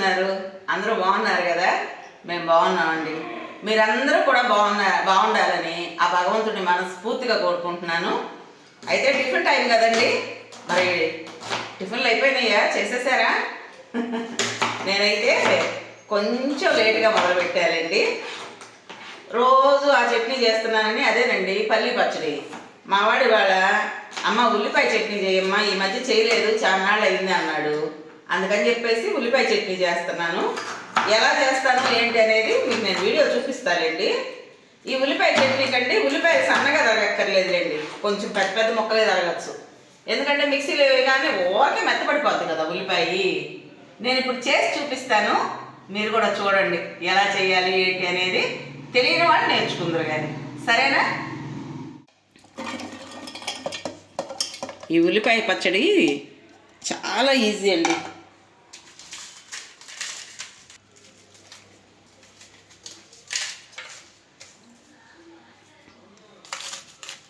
చేస్తున్నారు అందరూ బాగున్నారు కదా? మేము బాగున్నామండి. మీరందరూ కూడా బాగున్నా బాగుండాలని ఆ భగవంతుడిని మనస్ఫూర్తిగా కోరుకుంటున్నాను. అయితే టిఫిన్ టైం కదండి? మరి టిఫిన్లు అయిపోయినాయా? చేసేసారా? నేనైతే కొంచెం లేట్గా మొదలుపెట్టారండి రోజు ఆ చట్నీ చేస్తున్నానని అదేనండి పల్లి పచ్చడి. మావాడి వాళ్ళ అమ్మ ఉల్లిపాయ చట్నీ చేయమ్మా ఈ మధ్య చేయలేదు చాలా నాళ్ళు అయింది అన్నాడు. అందుకని చెప్పేసి ఉల్లిపాయ చట్నీ చేస్తున్నాను. ఎలా చేస్తాను ఏంటి అనేది మీకు నేను వీడియో చూపిస్తానండి. ఈ ఉల్లిపాయ చట్నీ కంటే ఉల్లిపాయ సన్నగా తరగక్కర్లేదులేండి కొంచెం పెద్ద పెద్ద ముక్కలే తరగచ్చు ఎందుకంటే మిక్సీలో వేయగానే ఓకే మెత్తపడిపోద్ది కదా ఉల్లిపాయ. నేను ఇప్పుడు చేసి చూపిస్తాను. మీరు కూడా చూడండి ఎలా చేయాలి ఏంటి అనేది. తెలియని వాళ్ళు నేర్చుకుందరు కానీ. సరేనా? ఈ ఉల్లిపాయ పచ్చడి చాలా ఈజీ అండి.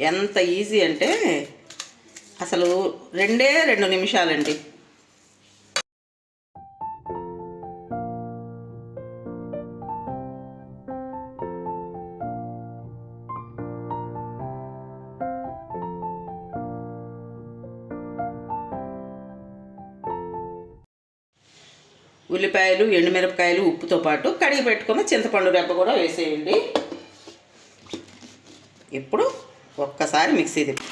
ఎంత ఈజీ అంటే అసలు రెండే రెండు నిమిషాలండి. ఉల్లిపాయలు ఎండుమిరపకాయలు ఉప్పుతో పాటు కడిగి పెట్టుకున్న చింతపండు రెప్ప కూడా వేసేయండి. ఇప్పుడు ఒక్కసారి మిక్సీ తిప్పి.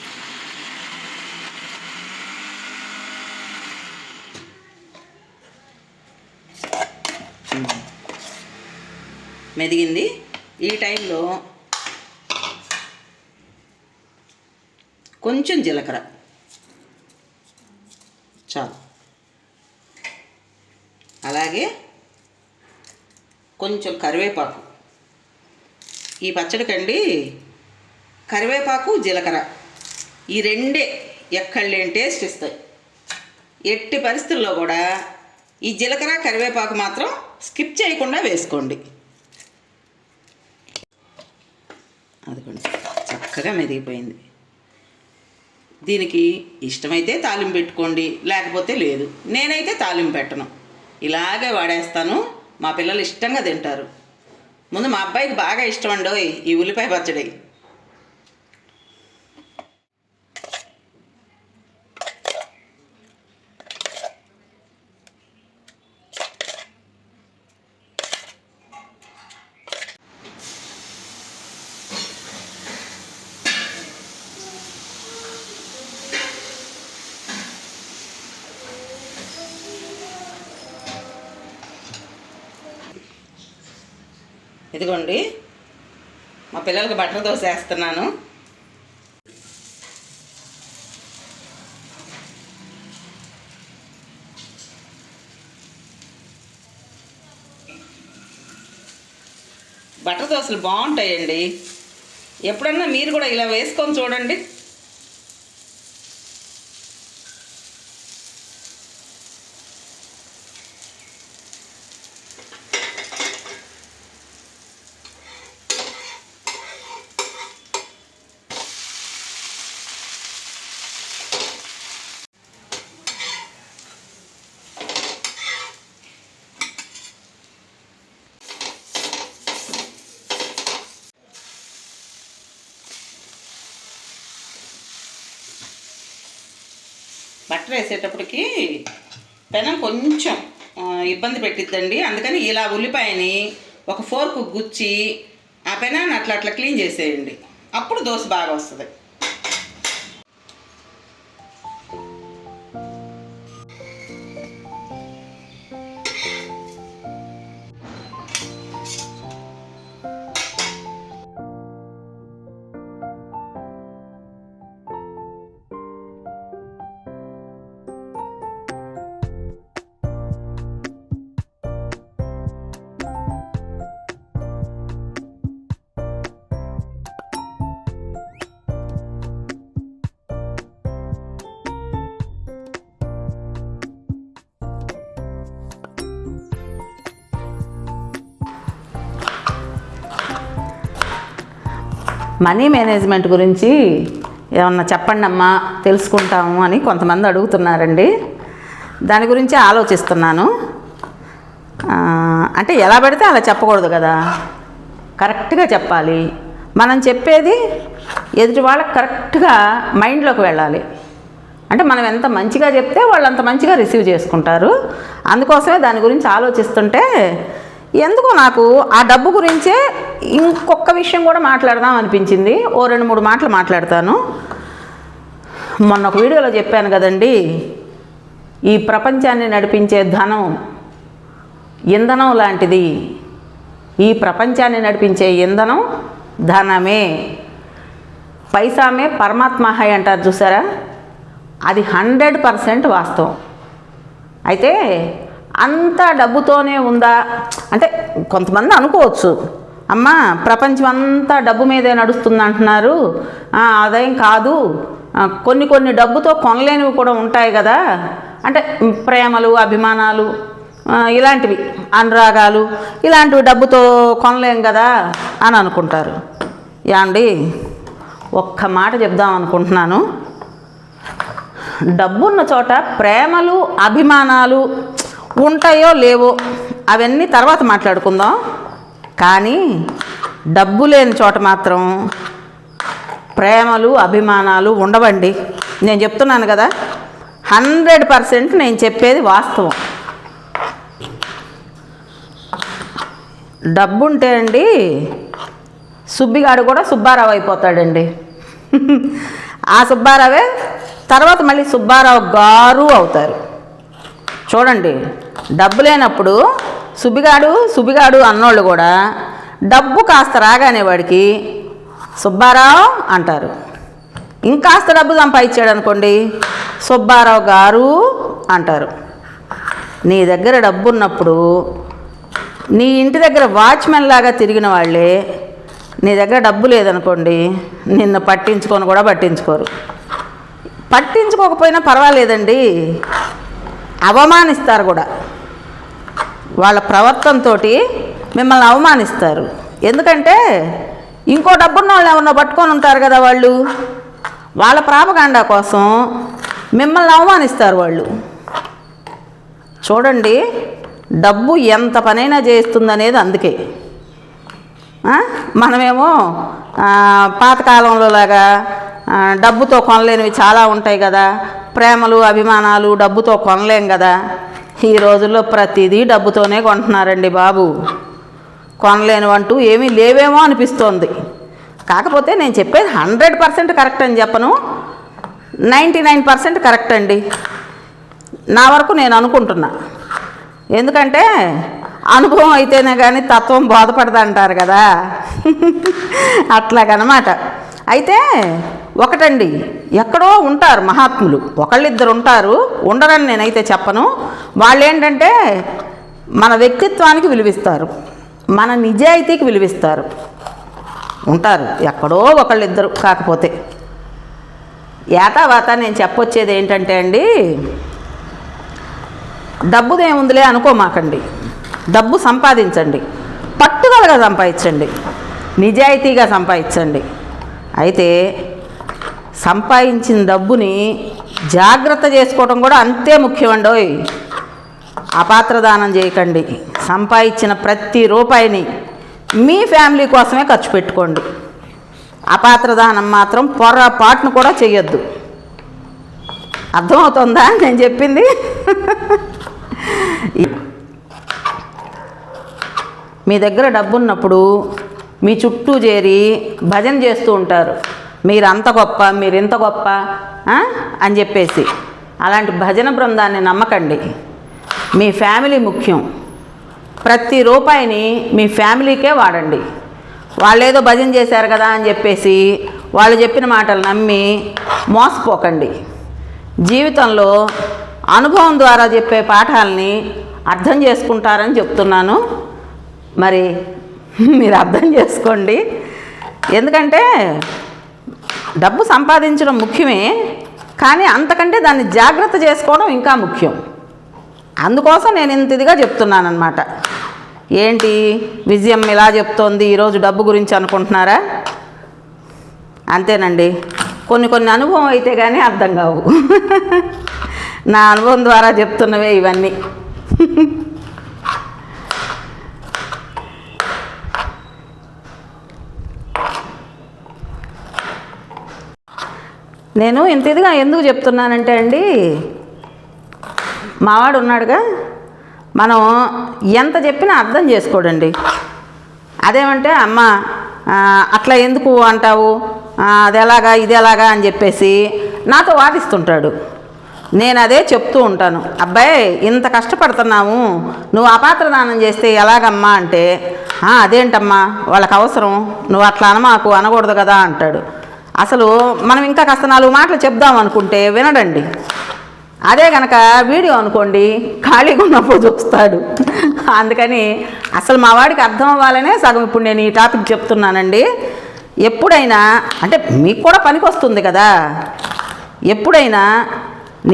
మెదిగింది. ఈ టైంలో కొంచెం జీలకర్ర. చాలు. అలాగే కొంచెం కరివేపాకు. ఈ పచ్చడికండి కరివేపాకు జీలకర్ర. ఈ రెండే ఎక్కడలేని టేస్ట్ ఇస్తాయి. ఎట్టి పరిస్థితుల్లో కూడా ఈ జీలకర్ర కరివేపాకు మాత్రం స్కిప్ చేయకుండా వేసుకోండి. అదిగోండి చక్కగా మెదిగిపోయింది. దీనికి ఇష్టమైతే తాలింపు పెట్టుకోండి లేకపోతే లేదు. నేనైతే తాలింపు పెట్టను. ఇలాగే వాడేస్తాను. మా పిల్లలు ఇష్టంగా తింటారు. ముందు మా అబ్బాయికి బాగా ఇష్టం అండి ఈ ఉల్లిపాయ పచ్చడి. ఇదిగోండి. మా పిల్లలకి బటర్ దోశ వేస్తున్నాను. బటర్ దోశలు బాగుంటాయండి. ఎప్పుడన్నా మీరు కూడా ఇలా వేసుకొని చూడండి. బట్టర్ వేసేటప్పటికి పెనం కొంచెం ఇబ్బంది పెట్టిద్దండి. అందుకని ఇలా ఉల్లిపాయని ఒక ఫోర్క్ గుచ్చి ఆ పెనాన్ని అట్లా అట్లా క్లీన్ చేసేయండి. అప్పుడు దోశ బాగా వస్తుంది. మనీ మేనేజ్మెంట్ గురించి ఏమన్నా చెప్పండి అమ్మా తెలుసుకుంటాము అని కొంతమంది అడుగుతున్నారండి. దాని గురించి ఆలోచిస్తున్నాను. అంటే ఎలా పడితే అలా చెప్పకూడదు కదా. కరెక్ట్గా చెప్పాలి. మనం చెప్పేది ఎదుటి వాళ్ళకి కరెక్ట్గా మైండ్లోకి వెళ్ళాలి. అంటే మనం ఎంత మంచిగా చెప్తే వాళ్ళు అంత మంచిగా రిసీవ్ చేసుకుంటారు. అందుకోసమే దాని గురించి ఆలోచిస్తుంటే ఎందుకో నాకు ఆ డబ్బు గురించే ఇంకొక విషయం కూడా మాట్లాడదాం అనిపించింది. ఓ రెండు మూడు మాటలు మాట్లాడతాను. మొన్న ఒక వీడియోలో చెప్పాను కదండి ఈ ప్రపంచాన్ని నడిపించే ధనం ఇంధనం లాంటిది. ఈ ప్రపంచాన్ని నడిపించే ఇంధనం ధనమే. పైసామే పరమాత్మ అంటారు చూసారా? అది హండ్రెడ్ పర్సెంట్ వాస్తవం. అయితే అంత డబ్బుతోనే ఉందా? అంటే కొంతమంది అనుకోవచ్చు. అమ్మా ప్రపంచం అంతా డబ్బు మీదే నడుస్తుంది అంటున్నారు. అదేం కాదు. కొన్ని కొన్ని డబ్బుతో కొనలేనివి కూడా ఉంటాయి కదా. అంటే ప్రేమలు అభిమానాలు ఇలాంటివి అనురాగాలు ఇలాంటివి డబ్బుతో కొనలేం కదా అని అనుకుంటారు. యాండి ఒక్క మాట చెప్దాం అనుకుంటున్నాను. డబ్బున్న చోట ప్రేమలు అభిమానాలు ఉంటాయో లేవో అవన్నీ తర్వాత మాట్లాడుకుందాం. కానీ డబ్బు లేని చోట మాత్రం ప్రేమలు అభిమానాలు ఉండవండి. నేను చెప్తున్నాను కదా హండ్రెడ్ పర్సెంట్ నేను చెప్పేది వాస్తవం. డబ్బు ఉంటే అండి సుబ్బిగాడు కూడా సుబ్బారావు అయిపోతాడండి. ఆ సుబ్బారావే తర్వాత మళ్ళీ సుబ్బారావు గారు అవుతారు. చూడండి డబ్బు లేనప్పుడు సుబిగాడు సుబిగాడు అన్నోళ్ళు కూడా డబ్బు కాస్త రాగానే వాడికి సుబ్బారావు అంటారు. ఇంకాస్త డబ్బు సంపాదించాడు అనుకోండి సుబ్బారావు గారు అంటారు. నీ దగ్గర డబ్బు ఉన్నప్పుడు నీ ఇంటి దగ్గర వాచ్మెన్ లాగా తిరిగిన వాళ్ళే నీ దగ్గర డబ్బు లేదనుకోండి నిన్ను పట్టించుకొని కూడా పట్టించుకోరు. పట్టించుకోకపోయినా పర్వాలేదండి. అవమానిస్తారు కూడా. వాళ్ళ ప్రవర్తనతో మిమ్మల్ని అవమానిస్తారు. ఎందుకంటే ఇంకో డబ్బున్న వాళ్ళు ఏమన్నా పట్టుకొని ఉంటారు కదా వాళ్ళు. వాళ్ళ ప్రాపగాండా కోసం మిమ్మల్ని అవమానిస్తారు వాళ్ళు. చూడండి డబ్బు ఎంత పనైనా చేస్తుందనేది అందుకే. మనమేమో పాతకాలంలో లాగా డబ్బుతో కొనలేనివి చాలా ఉంటాయి కదా. ప్రేమలు అభిమానాలు డబ్బుతో కొనలేం కదా. ఈ రోజుల్లో ప్రతిదీ డబ్బుతోనే కొంటున్నారండి బాబు. కొనలేను అంటూ ఏమీ లేవేమో అనిపిస్తోంది. కాకపోతే నేను చెప్పేది హండ్రెడ్ పర్సెంట్ కరెక్ట్ అని చెప్పను. నైంటీ నైన్ పర్సెంట్ కరెక్ట్ అండి. నా వరకు నేను అనుకుంటున్నా. ఎందుకంటే అనుభవం అయితేనే కానీ తత్వం బాధపడదంటారు కదా. అట్లాగనమాట అయితే ఒకటండి ఎక్కడో ఉంటారు మహాత్ములు. ఒకళ్ళిద్దరు ఉంటారు. ఉండరని నేనైతే చెప్పను. వాళ్ళు ఏంటంటే మన వ్యక్తిత్వానికి విలువిస్తారు. మన నిజాయితీకి విలువిస్తారు. ఉంటారు. ఎక్కడో ఒకళ్ళిద్దరు. కాకపోతే ఏటావాత నేను చెప్పొచ్చేది ఏంటంటే అండి డబ్బుదేముందిలే అనుకోమాకండి. డబ్బు సంపాదించండి. పట్టుదలగా సంపాదించండి. నిజాయితీగా సంపాదించండి. అయితే సంపాదించిన డబ్బుని జాగ్రత్త చేసుకోవడం కూడా అంతే ముఖ్యమండోయ్. అపాత్రదానం చేయకండి. సంపాదించిన ప్రతి రూపాయిని మీ ఫ్యామిలీ కోసమే ఖర్చు పెట్టుకోండి. అపాత్రదానం మాత్రం పొరపాటును కూడా చేయొద్దు అర్థమవుతుందా? నేను చెప్పింది? మీ దగ్గర డబ్బున్నప్పుడు మీ చుట్టూ చేరి భజన చేస్తూ ఉంటారు. మీరు అంత గొప్ప మీరు ఇంత గొప్ప అని చెప్పేసి. అలాంటి భజన బృందాన్ని నమ్మకండి. మీ ఫ్యామిలీ ముఖ్యం. ప్రతి రూపాయిని మీ ఫ్యామిలీకే వాడండి. వాళ్ళు ఏదో భజన చేశారు కదా అని చెప్పేసి వాళ్ళు చెప్పిన మాటలు నమ్మి మోసపోకండి. జీవితంలో అనుభవం ద్వారా చెప్పే పాఠాలని అర్థం చేసుకుంటారని చెప్తున్నాను. మరి మీరు అర్థం చేసుకోండి. ఎందుకంటే డబ్బు సంపాదించడం ముఖ్యమే కానీ అంతకంటే దాన్ని జాగ్రత్త చేసుకోవడం ఇంకా ముఖ్యం. అందుకోసం నేను ఇంత ఇదిగా చెప్తున్నానమాట ఏంటి? విజయం ఇలా చెప్తోంది ఈరోజు డబ్బు గురించి అనుకుంటున్నారా? అంతేనండి. కొన్ని కొన్ని అనుభవం అయితే కానీ అర్థం కావు. నా అనుభవం ద్వారా చెప్తున్నవే ఇవన్నీ. నేను ఇంత ఇదిగా ఎందుకు చెప్తున్నానంటే అండి మావాడు ఉన్నాడుగా మనం ఎంత చెప్పినా అర్థం చేసుకోడండి. అదేమంటే అమ్మ అట్లా ఎందుకు అంటావు? అది ఎలాగా ఇది ఎలాగా అని చెప్పేసి నాతో వాదిస్తుంటాడు. నేను అదే చెప్తూ ఉంటాను. అబ్బాయి ఇంత కష్టపడుతున్నాము నువ్వు అపాత్రదానం చేస్తే ఎలాగమ్మా అంటే అదేంటమ్మా వాళ్ళకి అవసరం నువ్వు అట్లా అనమాకు అనకూడదు కదా అంటాడు. అసలు మనం ఇంకా కాస్త నాలుగు మాటలు చెప్దాం అనుకుంటే వినడండి. అదే కనుక వీడియో అనుకోండి ఖాళీగా ఉన్నప్పుడు చూస్తాడు. అందుకని అసలు మా వాడికి అర్థం అవ్వాలనే సగం ఇప్పుడు నేను ఈ టాపిక్ చెప్తున్నానండి. ఎప్పుడైనా అంటే మీకు కూడా పనికి వస్తుంది కదా. ఎప్పుడైనా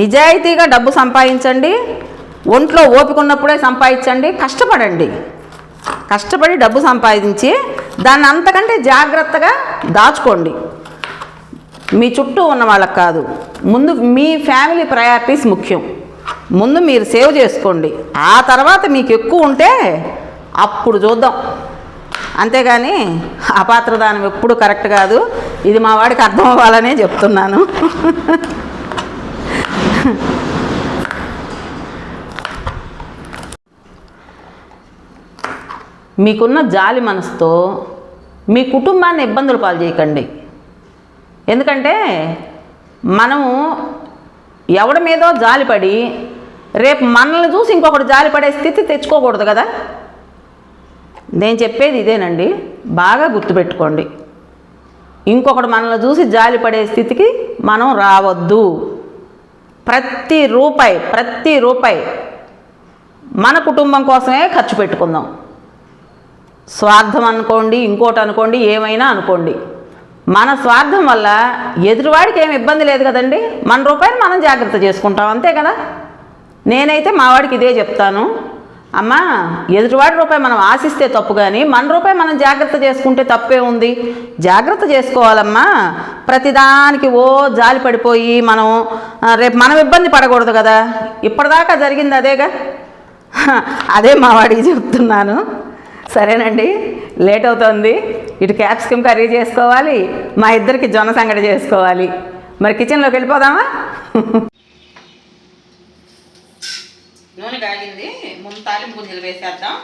నిజాయితీగా డబ్బు సంపాదించండి ఒంట్లో ఓపిక ఉన్నప్పుడే సంపాదించండి కష్టపడండి. కష్టపడి డబ్బు సంపాదించి దాన్ని అంతకంటే జాగ్రత్తగా దాచుకోండి. మీ చుట్టూ ఉన్న వాళ్ళకి కాదు. ముందు మీ ఫ్యామిలీ ప్రయారిటీస్ ముఖ్యం. ముందు మీరు సేవ్ చేసుకోండి. ఆ తర్వాత మీకు ఎక్కువ ఉంటే అప్పుడు చూద్దాం. అంతేగాని అపాత్రదానం ఎప్పుడు కరెక్ట్ కాదు. ఇది మా వాడికి అర్థం అవ్వాలనే చెప్తున్నాను. మీకున్న జాలి మనసుతో మీ కుటుంబాన్ని ఇబ్బందులు పాలు చేయకండి. ఎందుకంటే మనము ఎవడి మీదో జాలిపడి రేపు మనల్ని చూసి ఇంకొకటి జాలిపడే స్థితి తెచ్చుకోకూడదు కదా? నేను చెప్పేది ఇదేనండి. బాగా గుర్తుపెట్టుకోండి. ఇంకొకటి మనల్ని చూసి జాలిపడే స్థితికి మనం రావద్దు. ప్రతి రూపాయి ప్రతి రూపాయి మన కుటుంబం కోసమే ఖర్చు పెట్టుకుందాం. స్వార్థం అనుకోండి ఇంకోటి అనుకోండి ఏమైనా అనుకోండి. మన స్వార్థం వల్ల ఎదురువాడికి ఏమి ఇబ్బంది లేదు కదండి? మన రూపాయలు మనం జాగ్రత్త చేసుకుంటాం అంతే కదా? నేనైతే మావాడికి ఇదే చెప్తాను. అమ్మా ఎదుటివాడి రూపాయి మనం ఆశిస్తే తప్పు కానీ మన రూపాయి మనం జాగ్రత్త చేసుకుంటే తప్పే ఉంది. జాగ్రత్త చేసుకోవాలమ్మా. ప్రతిదానికి ఓ జాలి పడిపోయి మనం రేపు మనం ఇబ్బంది పడకూడదు కదా? ఇప్పటిదాకా జరిగింది అదేగా? అదే మా వాడికి చెప్తున్నాను. సరేనండి లేట్ అవుతుంది. ఇటు క్యాప్సికమ్ కర్రీ చేసుకోవాలి మా ఇద్దరికి జొన్న సంగడి చేసుకోవాలి. మరి కిచెన్లోకి వెళ్ళిపోదామా? నూనె కాగింది ముందు తాలింపు గుంజలు వేసేద్దాం.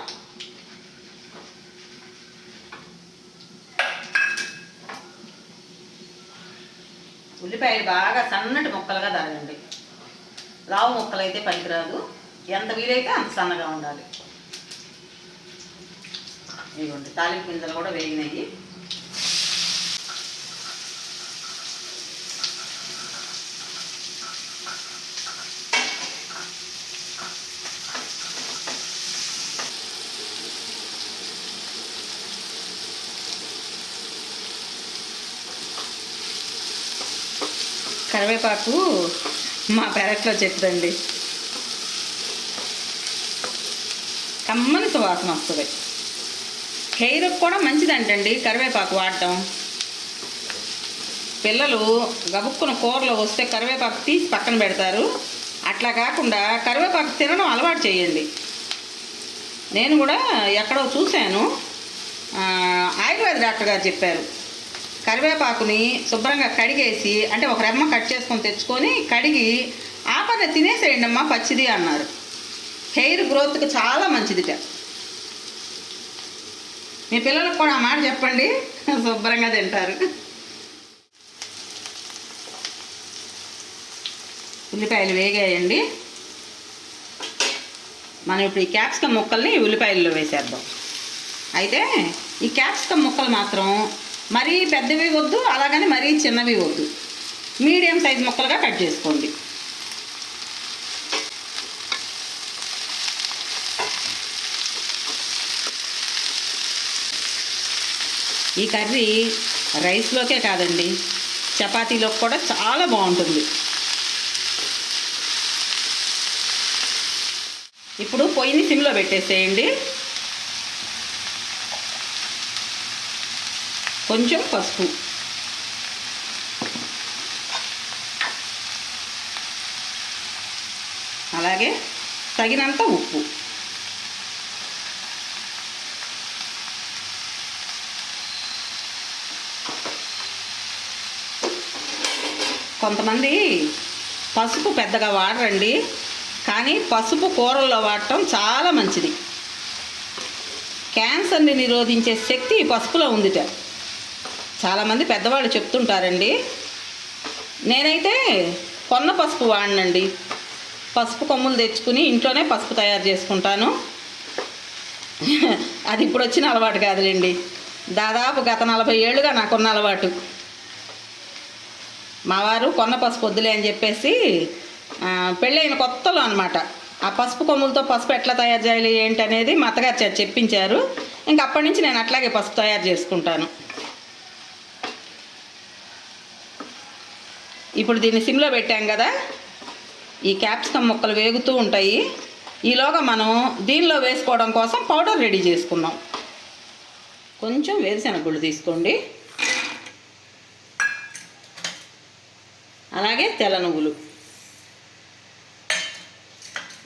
ఉల్లిపాయలు బాగా సన్నటి ముక్కలుగా తరగండి లావు ముక్కలు అయితే పనికిరాదు. ఎంత వీలైతే అంత సన్నగా ఉండాలి. ఇదిగోండి తాలింపు గింజలు కూడా వేగినాయి. కరివేపాకు మా పెరట్లో చెట్టుదండి. కమ్మని సువాసన వస్తుంది. హెయిర్కి కూడా మంచిదంటండి. కరివేపాకు వాడటం. పిల్లలు గబుక్కున కూరలో వస్తే కరివేపాకు తీసి పక్కన పెడతారు. అట్లా కాకుండా కరివేపాకు తినడం అలవాటు చేయండి. నేను కూడా ఎక్కడో చూశాను. ఆయుర్వేద డాక్టర్ గారు చెప్పారు. కరివేపాకుని శుభ్రంగా కడిగేసి అంటే ఒక రెమ్మ కట్ చేసుకొని తెచ్చుకొని కడిగి ఆపద తినేసేయండి అమ్మా పచ్చిది అన్నారు. హెయిర్ గ్రోత్కి చాలా మంచిదిట. మీ పిల్లలకు కూడా ఆ మాట చెప్పండి. శుభ్రంగా తింటారు. ఉల్లిపాయలు వేగాయండి. మనం ఇప్పుడు ఈ క్యాప్సికమ్ ముక్కల్ని ఉల్లిపాయల్లో వేసేద్దాం. అయితే ఈ క్యాప్సికమ్ ముక్కలు మాత్రం మరీ పెద్దవి వద్దు అలాగని మరీ చిన్నవి వద్దు. మీడియం సైజ్ ముక్కలుగా కట్ చేసుకోండి. ఈ కర్రీ రైస్లోకే కాదండి. చపాతీలోకి కూడా చాలా బాగుంటుంది. ఇప్పుడు పొయ్యిని సిమ్లో పెట్టేసేయండి. కొంచెం పసుపు. అలాగే తగినంత ఉప్పు. కొంతమంది పసుపు పెద్దగా వాడరండి కానీ పసుపు కూరల్లో వాడటం చాలా మంచిది. క్యాన్సర్ని నిరోధించే శక్తి ఈ పసుపులో ఉందిట. చాలామంది పెద్దవాళ్ళు చెప్తుంటారండి నేనైతే కొన్న పసుపు వాడినండి. పసుపు కొమ్ములు తెచ్చుకుని ఇంట్లోనే పసుపు తయారు చేసుకుంటాను. అది ఇప్పుడు వచ్చిన అలవాటు కాదులేండి. దాదాపు గత నలభై ఏళ్ళుగా నాకున్న అలవాటు. మా వారు కొన్న పసుపు వద్దులే అని చెప్పేసి పెళ్ళైన కొత్తలో అనమాట ఆ పసుపు కొమ్ములతో పసుపు ఎట్లా తయారు చేయాలి ఏంటి అనేది మా అత్తగారు చే- చెప్పించారు. ఇంక అప్పటి నుంచి నేను అట్లాగే పసుపు తయారు చేసుకుంటాను. ఇప్పుడు దీన్ని సిమ్లో పెట్టాం కదా. ఈ క్యాప్సికమ్ ముక్కలు వేగుతూ ఉంటాయి. ఈలోగా మనం దీనిలో వేసుకోవడం కోసం పౌడర్ రెడీ చేసుకుందాం. కొంచెం వేరుశెనగ గుళ్ళు తీసుకోండి. అలాగే తెల్ల నువ్వులు.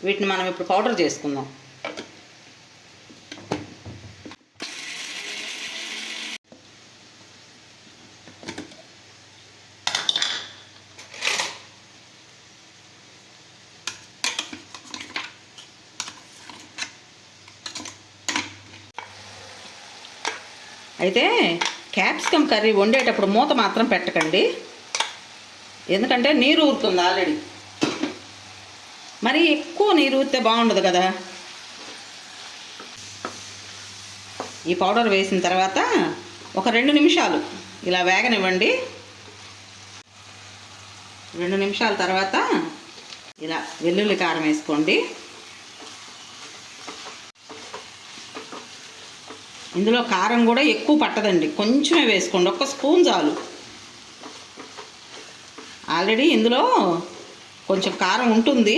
వీటిని మనం ఇప్పుడు పౌడర్ చేసుకుందాం. అయితే క్యాప్సికమ్ కర్రీ వండేటప్పుడు మూత మాత్రం పెట్టకండి. ఎందుకంటే నీరు ఊరుతుంది ఆల్రెడీ మరి ఎక్కువ నీరు ఊరితే బాగుండదు కదా? ఈ పౌడర్ వేసిన తర్వాత ఒక రెండు నిమిషాలు ఇలా వేగనివ్వండి. రెండు నిమిషాల తర్వాత ఇలా వెల్లుల్లి కారం వేసుకోండి. ఇందులో కారం కూడా ఎక్కువ పట్టదండి. కొంచెమే వేసుకోండి. ఒక్క స్పూన్ చాలు. ఆల్రెడీ ఇందులో కొంచెం కారం ఉంటుంది.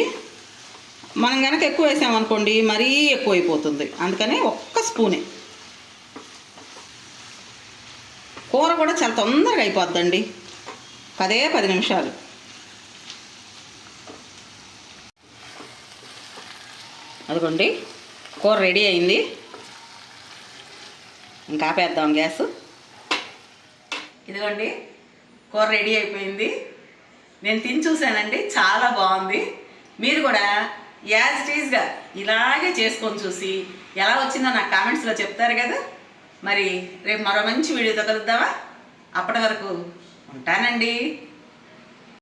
మనం కనుక ఎక్కువ వేసామనుకోండి మరీ ఎక్కువ అయిపోతుంది అందుకని ఒక్క స్పూనే. కూర కూడా చాలా తొందరగా అయిపోద్దండి. పదే పది నిమిషాలు. అదిగోండి కూర రెడీ అయింది. ఇంకా ఆపేద్దాం గ్యాస్. ఇదిగోండి కూర రెడీ అయిపోయింది. నేను తిని చూశానండి చాలా బాగుంది. మీరు కూడా యాజ్ టీజ్గా ఇలాగే చేసుకొని చూసి ఎలా వచ్చిందో నాకు కామెంట్స్లో చెప్తారు కదా. మరి రేపు మరో మంచి వీడియోతో కలుద్దామా? అప్పటి వరకు ఉంటానండి.